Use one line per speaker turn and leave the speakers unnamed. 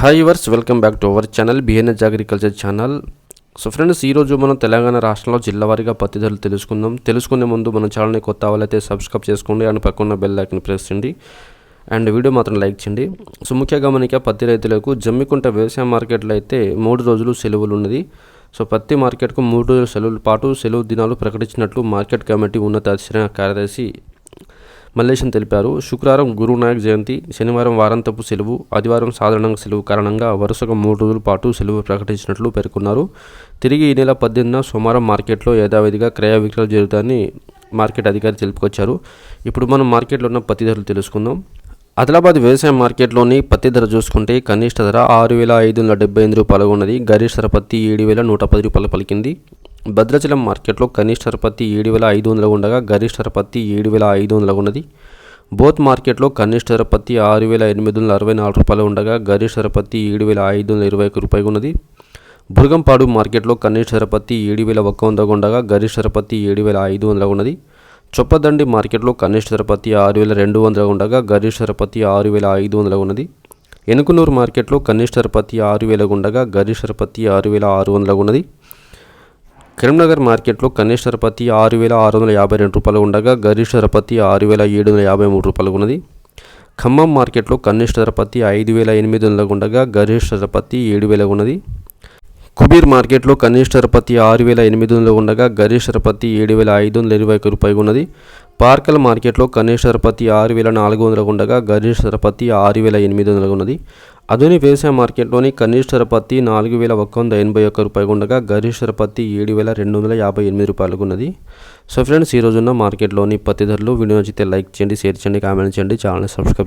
Hi viewers welcome back to our channel BNS agriculture channel so friends ఈరోజు మనం తెలంగాణ రాష్ట్రంలో జిల్లా వారీగా పత్తి ధరలు తెలుసుకుందాం. తెలుసుకునే ముందు మన ఛానల్ని కొత్త వాళ్ళైతే సబ్స్క్రైబ్ చేసుకోండి అండ్ పక్కన బెల్ ఐకన్ ప్రెస్ చేయండి అండ్ వీడియో మాత్రం లైక్ చేయండి. సో ముఖ్యంగా మనకి పత్తి రైతులకు జమ్మికుంట వ్యవసాయ మార్కెట్లో అయితే మూడు రోజులు సెలవులు ఉన్నది. సో పత్తి మార్కెట్కు మూడు రోజుల సెలవుల పాటు సెలవు దినాలు ప్రకటించినట్లు మార్కెట్ కమిటీ ఉన్నత కార్యదర్శి మల్లేశం తెలిపారు. శుక్రవారం గురునాయక్ జయంతి శనివారం వారాంతపు సెలవు ఆదివారం సాధారణంగా సెలవు కారణంగా వరుసగా మూడు రోజుల పాటు సెలవు ప్రకటించినట్లు పేర్కొన్నారు. తిరిగి ఈ నెల పద్దెనిమిదిన సోమవారం మార్కెట్లో యథావిధిగా క్రయ విక్రయాలు జరుగుతాయని మార్కెట్ అధికారి తెలుపుకొచ్చారు. ఇప్పుడు మనం మార్కెట్లో ఉన్న పత్తి ధరలు తెలుసుకుందాం. ఆదిలాబాద్ వ్యవసాయ మార్కెట్లోని పత్తి ధర చూసుకుంటే కనిష్ట ధర ఆరు వేల ఐదు వందల డెబ్బై ఎనిమిది రూపాయలుగా ఉన్నది. గరిష్ట ధర పత్తి ఏడు వేల నూట పది రూపాయలు పలికింది. భద్రాచలం మార్కెట్లో కనిష్ట పత్తి ఏడు వేల ఐదు వందలు ఉండగా గరిష్ట పత్తి ఏడు వేల ఐదు వందలు ఉన్నది. బోత్ మార్కెట్లో కనిష్ట పత్తి ఆరు వేల ఎనిమిది వందల అరవై నాలుగు రూపాయలు ఉండగా గరిష్ట పత్తి ఏడు వేల ఐదు వందల ఇరవై ఒక్క రూపాయలు ఉన్నది. బురగంపాడు మార్కెట్లో కనిష్ట పత్తి ఏడు వేల ఒక్క వంద ఉండగా గరిష్ట పత్తి ఏడు వేల ఐదు వందల ఉన్నది. చొప్పదండి మార్కెట్లో కనిష్ట పత్తి ఆరు వేల రెండు వందల ఉండగా గరిష్ట పత్తి ఆరు వేల ఐదు వందల ఉన్నది. ఎనుకునూరు మార్కెట్లో కనిష్ట పత్తి ఆరు వేల ఉండగా గరిష్ట పత్తి ఆరు వేల ఆరు వందల ఉన్నది. కరీంనగర్ మార్కెట్లో కనిష్ట ధర పత్తి ఆరు వేల ఆరు వందల యాభై రెండు రూపాయలు ఉండగా గరిష్ట ధర పత్తి ఆరు వేల ఏడు వందల యాభై మూడు రూపాయలు ఉన్నది. ఖమ్మం మార్కెట్లో కనిష్ట ధర పత్తి ఐదు వేల ఎనిమిది వందల ఉండగా గరిష్ట ధర పత్తి ఏడు వేల ఉన్నది. కుబీర్ మార్కెట్లో కనిష్ట ఆరు వేల ఎనిమిది వందలు ఉండగా గరిష్ట ధర ఏడు వేల ఐదు వందల ఇరవై ఒక్క రూపాయలు ఉన్నది. పార్కల్ మార్కెట్లో కనిష్ట ఆరు వేల నాలుగు వందలు ఉండగా గరిష్ట పత్తి ఆరు వేల ఎనిమిది వందలు ఉన్నది. అదోని వ్యవసాయ మార్కెట్లోని కనిష్ట పత్తి నాలుగు వేల ఒక్క వంద ఎనభై ఒక్క రూపాయలు ఉండగా గరిష్ట ధర ఏడు వేల రెండు వందల యాభై ఎనిమిది రూపాయలకు ఉన్నది. సో ఫ్రెండ్స్ ఈ రోజున్న మార్కెట్లోని పత్తి ధరలు వీడియో నచ్చితే లైక్ చేయండి షేర్ చేయండి కామెంట్ చేయండి ఛానల్ సబ్స్క్రైబ్